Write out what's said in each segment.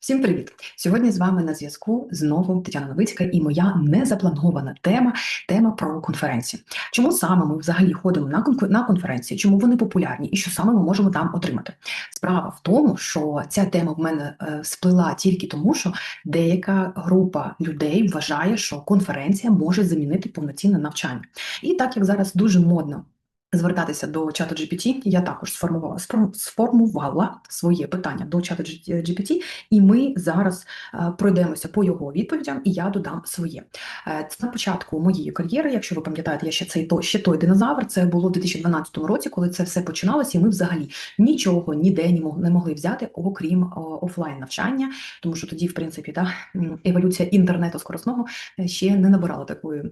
Всім привіт! Сьогодні з вами на зв'язку знову Тетяна Новицька і моя незапланована тема тема про конференції. Чому саме ми взагалі ходимо на конф- конференції? Чому вони популярні і що саме ми можемо там отримати? Справа в тому, що ця тема в мене е, сплила тільки тому, що деяка група людей вважає, що конференція може замінити повноцінне навчання. І так як зараз дуже модно звертатися до чату GPT, я також сформувала сформувала своє питання до чату GPT, і ми зараз е, пройдемося по його відповідям, і я додам своє. Е, Це на початку моєї кар'єри, якщо ви пам'ятаєте, я ще цей то ще той динозавр. Це було в 2012 році, коли це все починалося, і ми взагалі нічого ніде не мог- не могли взяти, окрім офлайн навчання, тому що тоді, в принципі, та еволюція інтернету скоросного е, ще не набирала такої е,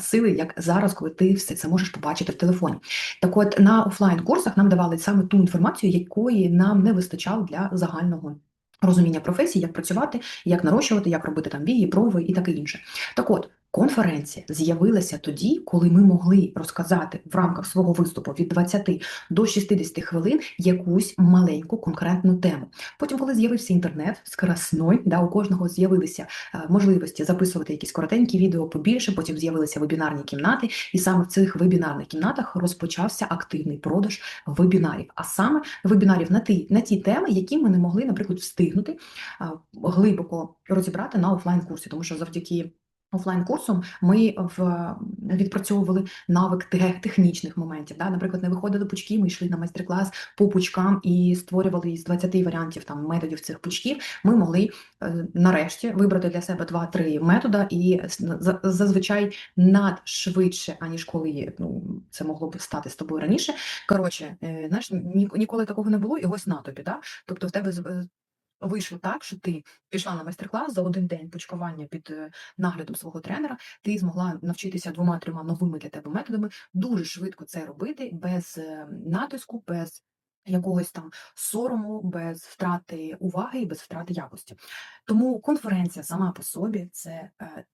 сили, як зараз, коли ти все це можеш побачити в телефоні. Так от на офлайн курсах нам давали саме ту інформацію, якої нам не вистачало для загального. Розуміння професії, як працювати, як нарощувати, як робити там вії, прови і таке інше. Так от, конференція з'явилася тоді, коли ми могли розказати в рамках свого виступу від 20 до 60 хвилин якусь маленьку конкретну тему. Потім, коли з'явився інтернет скоросной, да, у кожного з'явилися е, можливості записувати якісь коротенькі відео побільше, потім з'явилися вебінарні кімнати, і саме в цих вебінарних кімнатах розпочався активний продаж вебінарів, а саме вебінарів на ті, на ті теми, які ми не могли, наприклад, встигнути глибоко розібрати на офлайн-курсі, тому що завдяки офлайн-курсам ми в, відпрацьовували навик технічних моментів. Да? Наприклад, не виходили пучки, ми йшли на майстер-клас по пучкам і створювали із 20 варіантів там методів цих пучків. Ми могли е, нарешті вибрати для себе 2-3 метода і зазвичай надшвидше, аніж коли ну, це могло б стати з тобою раніше. Коротше, е, знаєш, ніколи такого не було, і ось на тобі. Да? Тобто в тебе е, вийшло так, що ти пішла на майстер-клас за один день почкування під е, наглядом свого тренера, ти змогла навчитися двома-трьома новими для тебе методами, дуже швидко це робити, без е, натиску, без якогось там сорому, без втрати уваги і без втрати якості. Тому конференція сама по собі це е,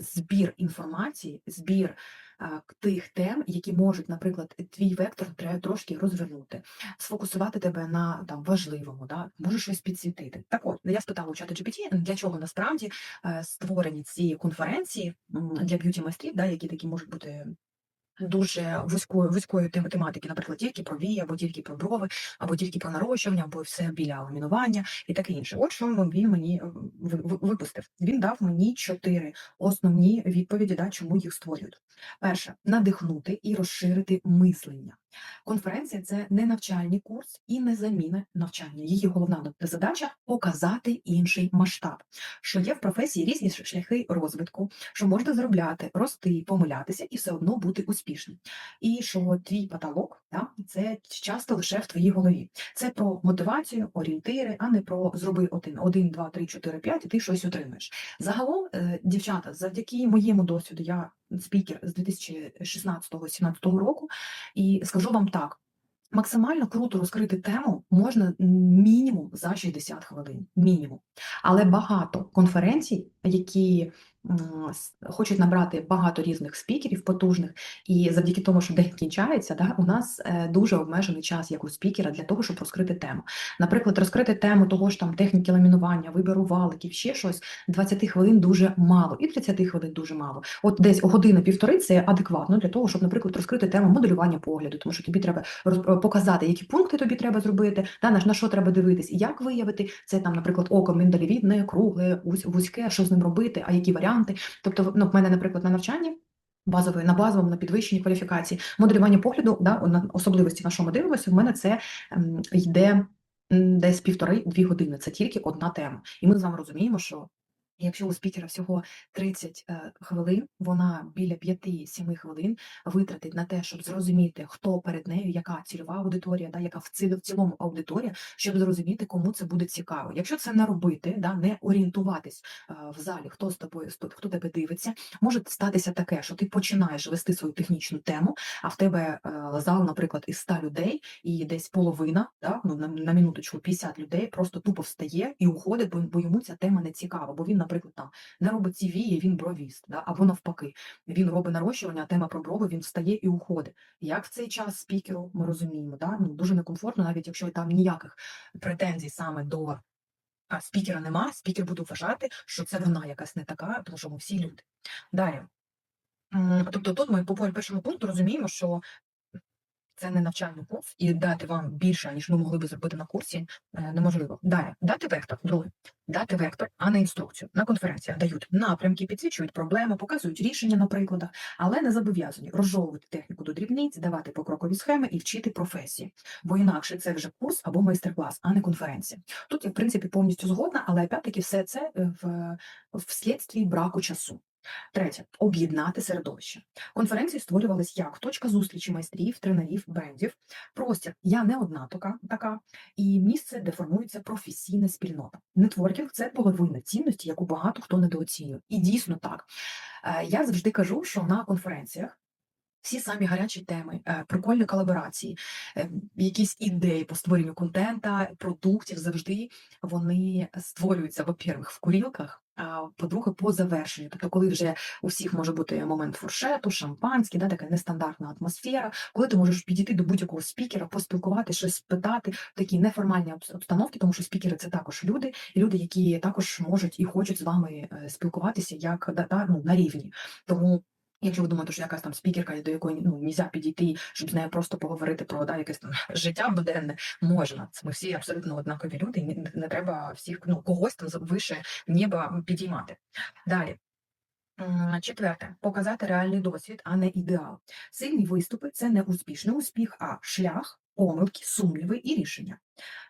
збір інформації, збір е, тих тем, які можуть, наприклад, твій вектор тре- трошки розвернути, сфокусувати тебе на там важливому, да? може щось підсвітити. Так от, я спитала у чата GPT, для чого насправді е, створені ці конференції для б'юті майстрів, да, які такі можуть бути. Дуже вузької вузької тематики, наприклад, тільки про вії, або тільки про брови, або тільки про нарощування, або все біля ламінування і таке інше. От що він мені е, ви- ви- випустив. Він дав мені чотири основні відповіді, да, чому їх створюють. Перше надихнути і розширити мислення. Конференція це не навчальний курс і не заміна навчання. Її головна задача показати інший масштаб, що є в професії різні шляхи розвитку, що можна заробляти, рости, помилятися і все одно бути успішним. І що твій потолок да, це часто лише в твоїй голові. Це про мотивацію, орієнтири, а не про зроби один, один, два, три, чотири, п'ять, і ти щось отримаєш. Загалом, е, дівчата, завдяки моєму досвіду, я спікер з 2016-2017 року, і скажу вам так. Максимально круто розкрити тему можна мінімум за 60 хвилин. Мінімум. Але багато конференцій, які хочуть набрати багато різних спікерів потужних, і завдяки тому, що день кінчається, да, у нас е, дуже обмежений час як у спікера для того, щоб розкрити тему. Наприклад, розкрити тему того ж там техніки ламінування, вибору валиків, ще щось 20 хвилин дуже мало, і 30 хвилин дуже мало. От десь година-півтори це адекватно для того, щоб, наприклад, розкрити тему моделювання погляду, тому що тобі треба роз- показати, які пункти тобі треба зробити, да, на, що треба дивитись, як виявити це там, наприклад, око миндалевідне, кругле, вузь- вузьке, що з ним робити, а які варіанти. Тобто, ну, в мене, наприклад, на навчанні. Базової на базовому на підвищенні кваліфікації моделювання погляду, да, на особливості на що ми дивимося, в мене це ем, йде десь півтори-дві години. Це тільки одна тема. І ми з вами розуміємо, що якщо у спікера всього 30 е, хвилин, вона біля 5-7 хвилин витратить на те, щоб зрозуміти, хто перед нею, яка цільова аудиторія, да, яка в ці- в цілому аудиторія, щоб зрозуміти, кому це буде цікаво. Якщо це не робити, да, не орієнтуватись е, в залі, хто з тобою хто, тебе дивиться, може статися таке, що ти починаєш вести свою технічну тему, а в тебе е, зал, наприклад, із 100 людей, і десь половина, да, ну, на, на минуточку 50 людей просто тупо встає і уходить, бо, бо йому ця тема не цікава, бо він, наприклад, там не робить ці вії, він бровіст, да, або навпаки, він робить нарощування, а тема про брови, він встає і уходить. Як в цей час спікеру ми розуміємо, да, ну, дуже некомфортно, навіть якщо там ніяких претензій саме до спікера нема, спікер буде вважати, що це вона якась не така, тому що ми всі люди. Далі. Тобто тут ми по першому пункту розуміємо, що це не навчальний курс, і дати вам більше, ніж ми могли би зробити на курсі, е, неможливо. Далі, дати вектор, друге, дати вектор, а не інструкцію. На конференціях дають напрямки, підсвічують проблеми, показують рішення на прикладах, але не зобов'язані розжовувати техніку до дрібниць, давати покрокові схеми і вчити професії. Бо інакше це вже курс або майстер-клас, а не конференція. Тут я, в принципі, повністю згодна, але опять-таки все це е, в, вслідстві браку часу. Третє об'єднати середовище. Конференції створювались як точка зустрічі майстрів, тренерів, брендів. Простір я не одна така, така і місце, де формується професійна спільнота. Нетворкінг це половина цінності, яку багато хто недооцінює. І дійсно так. Е, Я завжди кажу, що на конференціях. Всі самі гарячі теми, е, прикольні колаборації, е, якісь ідеї по створенню контента, продуктів завжди вони створюються, во-первых, в курілках, по-друге, по завершенню. Тобто, коли вже у всіх може бути момент фуршету, шампанське, да, така нестандартна атмосфера, коли ти можеш підійти до будь-якого спікера, поспілкувати, щось питати, такі неформальні неформальній обстановки, тому що спікери це також люди, і люди, які також можуть і хочуть з вами е, спілкуватися як да, ну, на рівні. Тому. Якщо ви думаєте, що якась там спікерка, до якої ну нельзя підійти, щоб з нею просто поговорити про да, якесь там життя буденне, можна. Ми всі абсолютно однакові люди, не, не треба всіх ну когось там вище неба підіймати. Далі. Четверте, показати реальний досвід, а не ідеал. Сильні виступи це не успішний успіх, а шлях, помилки, сумніви і рішення.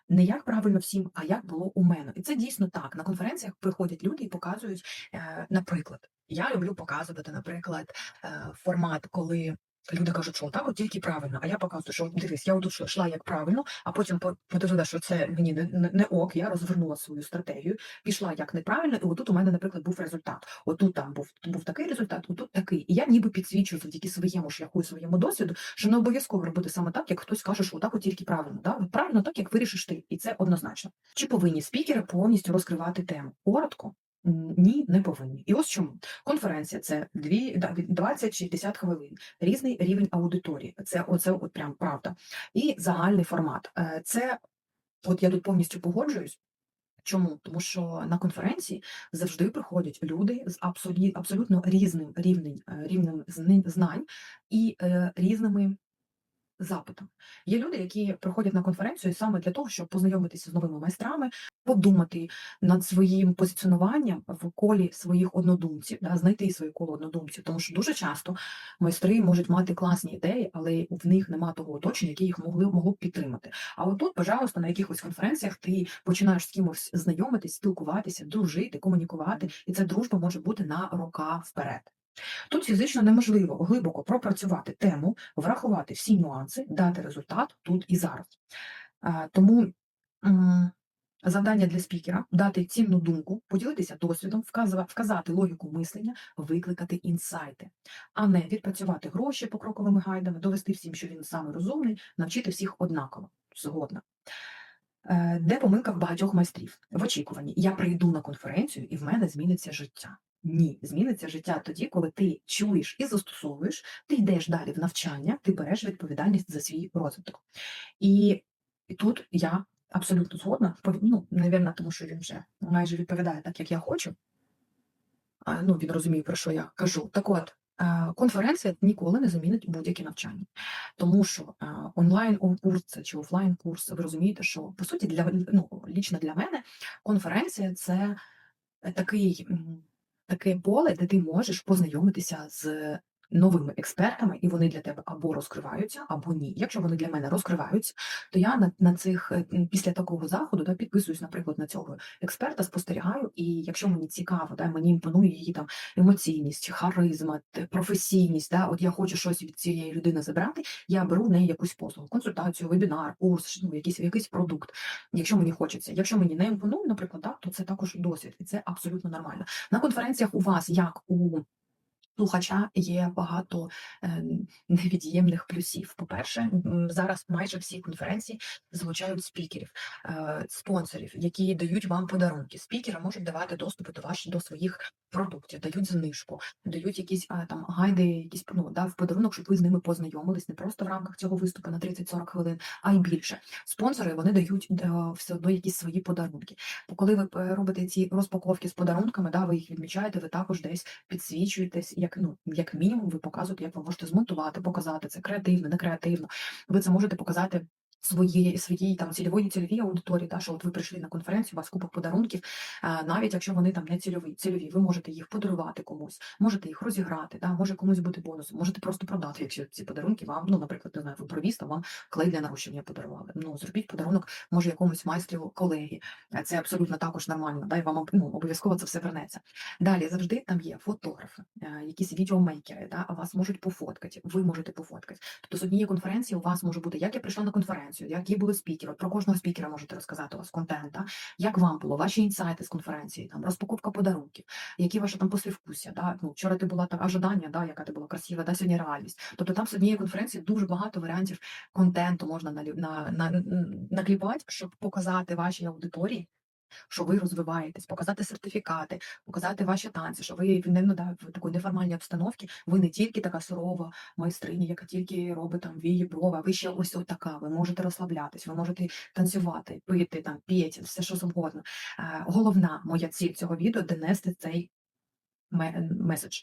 Не як правильно всім, а як було у мене. І це дійсно так. На конференціях приходять люди і показують, е, наприклад, я люблю показувати, наприклад, е, формат, коли. Люди кажуть, що так от тільки правильно, а я показую, що дивись, я отут йшла як правильно, а потім по- подивила, що це мені не, не, не ок, я розвернула свою стратегію, пішла як неправильно, і отут у мене, наприклад, був результат. Отут там був, був такий результат, отут такий. І я ніби підсвічую завдяки своєму шляху і своєму досвіду, що не обов'язково робити саме так, як хтось каже, що отак от тільки правильно. Да? Правильно так, як вирішиш ти, і це однозначно. Чи повинні спікери повністю розкривати тему? Коротко. Ні, не повинні. І ось чому. Конференція це дві, да, від 20-60 хвилин, різний рівень аудиторії. Це оце от прям правда. І загальний формат. Е, Це, от я тут повністю погоджуюсь. Чому? Тому що на конференції завжди приходять люди з абсолютно різним рівнем, е, рівнем знань і е, різними запитами. Є люди, які приходять на конференцію саме для того, щоб познайомитися з новими майстрами, подумати над своїм позиціонуванням в колі своїх однодумців, да, знайти своє коло однодумців, тому що дуже часто майстри можуть мати класні ідеї, але в них немає того оточення, яке їх могли могло б підтримати. А отут, пожалуйста, на якихось конференціях ти починаєш з кимось знайомитись, спілкуватися, дружити, комунікувати, і ця дружба може бути на рока вперед. Тут фізично неможливо глибоко пропрацювати тему, врахувати всі нюанси, дати результат тут і зараз. Тому завдання для спікера дати цінну думку, поділитися досвідом, вказати логіку мислення, викликати інсайти, а не відпрацювати гроші покроковими гайдами, довести всім, що він саме розумний, навчити всіх однаково. Згодна. Е, Де помилка в багатьох майстрів? В очікуванні. Я прийду на конференцію і в мене зміниться життя. Ні, зміниться життя тоді, коли ти чуєш і застосовуєш, ти йдеш далі в навчання, ти береш відповідальність за свій розвиток. І, і тут я абсолютно згодна, ну, навірно, тому що він вже майже відповідає так, як я хочу. А, ну, він розуміє, про що я кажу. Так от, е, конференція ніколи не замінить будь-які навчання. Тому що е, онлайн курс чи офлайн курс, ви розумієте, що по суті для ну, лічно для мене конференція це такий, таке поле, де ти можеш познайомитися з новими експертами, і вони для тебе або розкриваються, або ні. Якщо вони для мене розкриваються, то я на, на цих е, після такого заходу да, підписуюсь, наприклад, на цього експерта, спостерігаю, і якщо мені цікаво, да, мені імпонує її там емоційність, харизма, професійність, да, от я хочу щось від цієї людини забрати, я беру в неї якусь послугу, консультацію, вебінар, курс, ну, якийсь, якийсь продукт, якщо мені хочеться. Якщо мені не імпонує, наприклад, да, то це також досвід, і це абсолютно нормально. На конференціях у вас, як у слухача є багато е, невід'ємних плюсів. По-перше, зараз майже всі конференції залучають спікерів, е, спонсорів, які дають вам подарунки. Спікери можуть давати доступи до ваших до своїх продуктів, дають знижку, дають якісь там гайди, якісь ну, да, в подарунок, щоб ви з ними познайомились не просто в рамках цього виступу на 30-40 хвилин, а й більше. Спонсори вони дають е, все одно якісь свої подарунки. Коли ви е, робите ці розпаковки з подарунками, да, ви їх відмічаєте, ви також десь підсвічуєтесь, як ну як мінімум, ви показуєте, як ви можете змонтувати, показати це креативно, не креативно. Ви це можете показати. Своєї своїй там цільової цільовій аудиторії, та що от ви прийшли на конференцію, у вас купа подарунків, навіть якщо вони там не цільові, цільові, ви можете їх подарувати комусь, можете їх розіграти, да, може комусь бути бонусом, можете просто продати, якщо ці подарунки вам, ну, наприклад, не знаю, ви провіз, то вам клей для нарощення подарували. Ну, зробіть подарунок, може, якомусь майстру колеги. Це абсолютно також нормально, да, і вам ну, обов'язково це все вернеться. Далі завжди там є фотографи, е, якісь відеомейкери, да, а вас можуть пофоткати, ви можете пофоткати. Тобто з однієї конференції у вас може бути, як я прийшла на конференцію, які були спікери, про кожного спікера можете розказати у вас контент, як вам було, ваші інсайти з конференції, там розпаковка подарунків, які ваші там послівкусія, да? ну, вчора ти була так ожидання, да, яка ти була красива, да, сьогодні реальність. Тобто там з однієї конференції дуже багато варіантів контенту можна на, на, на, накліпати, щоб показати вашій аудиторії, що ви розвиваєтесь, показати сертифікати, показати ваші танці, що ви не- ну, да, в такій неформальній обстановці, ви не тільки така сурова майстриня, яка тільки робить там вії брови, а ви ще ось така. Ви можете розслаблятись, ви можете танцювати, пити, там, п'єти, все що завгодно. Е, Головна моя ціль цього відео донести цей меседж.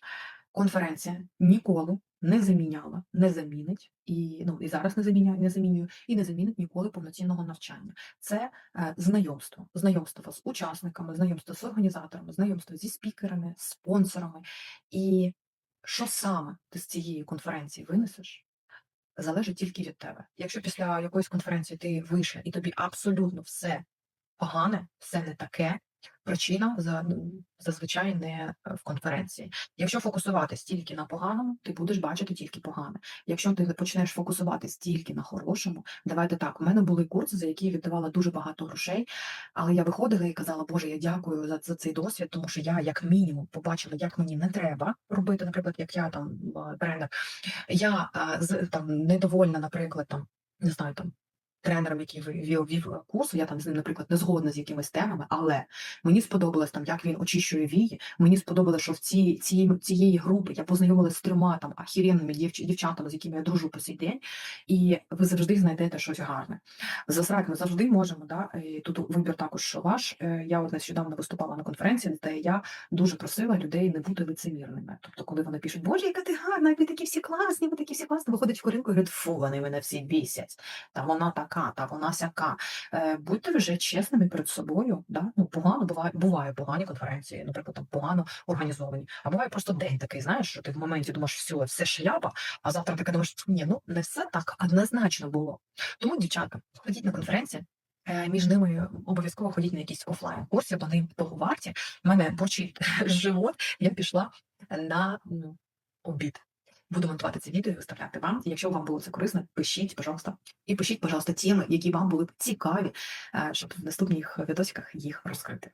Конференція ніколи не заміняла, не замінить і ну і зараз не заміняє, не замінює, і не замінить ніколи повноцінного навчання. Це е, знайомство, знайомство з учасниками, знайомство з організаторами, знайомство зі спікерами, спонсорами. І що саме ти з цієї конференції винесеш, залежить тільки від тебе. Якщо після якоїсь конференції ти вийшла і тобі абсолютно все погане, все не таке. Причина за- ну, зазвичай не е, в конференції. Якщо фокусуватись тільки на поганому, ти будеш бачити тільки погане. Якщо ти почнеш фокусуватись тільки на хорошому, давайте так. У мене були курси, за які я віддавала дуже багато грошей, але я виходила і казала, Боже, я дякую за, за цей досвід, тому що я, як мінімум, побачила, як мені не треба робити, наприклад, як я там е, тренер. Я е, там недовольна, наприклад, там не знаю там. Тренером, який вів, вів курс, я там з ним, наприклад, не згодна з якимись темами, але мені сподобалось там, як він очищує вії. Мені сподобалось, що в цій, цій цієї групи я познайомилася з трьома там ахіренними дівч, дівчатами, з якими я дружу по сей день, і ви завжди знайдете щось гарне. Засрать ми завжди можемо. Да? І тут вибір також ваш. Е, Я от нещодавно виступала на конференції, де я дуже просила людей не бути лицемірними. Тобто, коли вони пишуть, Боже, яка ти гарна, ви такі всі класні, ви такі всі класні, виходить в коринку і говорять, фу, вони мене всі бісять. Та вона така, та вона сяка. Е, Будьте вже чесними перед собою. Да? Ну, погано буває, буває погані конференції, наприклад, там погано організовані. А буває просто день такий, знаєш, що ти в моменті думаєш, все, все шляпа, а завтра ти думаєш, ні, ну не все так однозначно було. Тому, дівчатка, ходіть на конференції. е, Між ними обов'язково ходіть на якісь офлайн курси, вони того варті. У мене бочить живот, я пішла на обід. Буду монтувати це відео і виставляти вам. Якщо вам було це корисно, пишіть, пожалуйста. І пишіть, пожалуйста, теми, які вам були б цікаві, е, щоб в наступних відосиках їх розкрити.